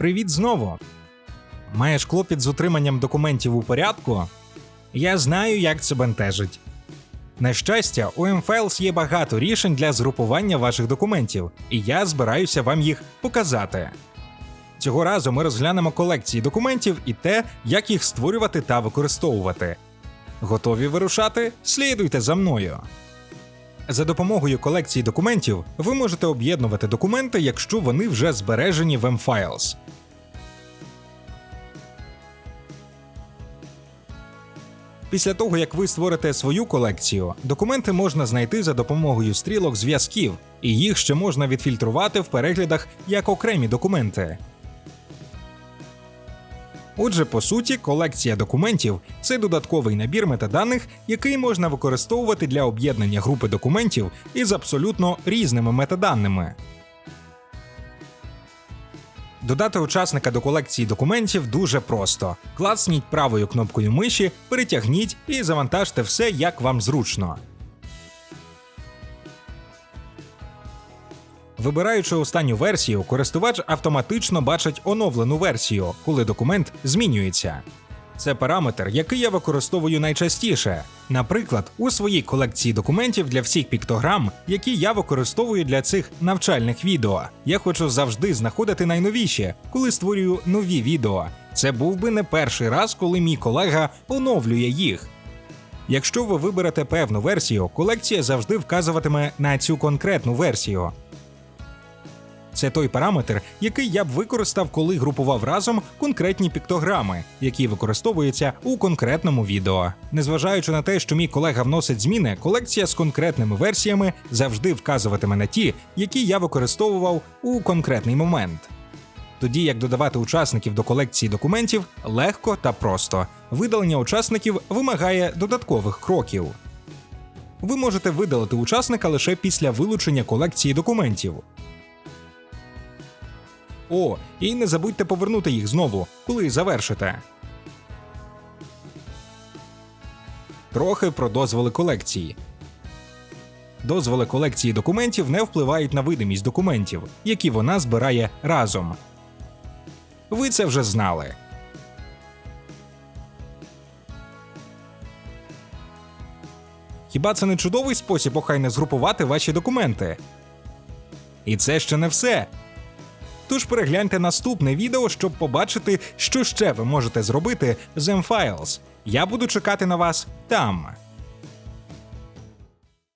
Привіт знову. Маєш клопіт з утриманням документів у порядку? Я знаю, як це бентежить. На щастя, у mFiles є багато рішень для згрупування ваших документів, і я збираюся вам їх показати. Цього разу ми розглянемо колекції документів і те, як їх створювати та використовувати. Готові вирушати? Слідуйте за мною. За допомогою колекції документів ви можете об'єднувати документи, якщо вони вже збережені в mFiles. Після того, як ви створите свою колекцію, документи можна знайти за допомогою стрілок зв'язків, і їх ще можна відфільтрувати в переглядах як окремі документи. Отже, по суті, колекція документів це додатковий набір метаданих, який можна використовувати для об'єднання групи документів із абсолютно різними метаданими. Додати учасника до колекції документів дуже просто. Клацніть правою кнопкою миші, перетягніть і завантажте все, як вам зручно. Вибираючи останню версію, користувач автоматично бачить оновлену версію, коли документ змінюється. Це параметр, який я використовую найчастіше. Наприклад, у своїй колекції документів для всіх піктограм, які я використовую для цих навчальних відео. Я хочу завжди знаходити найновіші, коли створюю нові відео. Це був би не перший раз, коли мій колега оновлює їх. Якщо ви виберете певну версію, колекція завжди вказуватиме на цю конкретну версію. Це той параметр, який я б використав, коли групував разом конкретні піктограми, які використовуються у конкретному відео. Незважаючи на те, що мій колега вносить зміни, колекція з конкретними версіями завжди вказуватиме на ті, які я використовував у конкретний момент. Тоді як додавати учасників до колекції документів легко та просто. Видалення учасників вимагає додаткових кроків. Ви можете видалити учасника лише після вилучення колекції документів. О, і не забудьте повернути їх знову, коли завершите. Трохи про дозволи колекції. Дозволи колекції документів не впливають на видимість документів, які вона збирає разом. Ви це вже знали. Хіба це не чудовий спосіб охайно згрупувати ваші документи? І це ще не все. Тож перегляньте наступне відео, щоб побачити, що ще ви можете зробити з M-Files. Я буду чекати на вас там.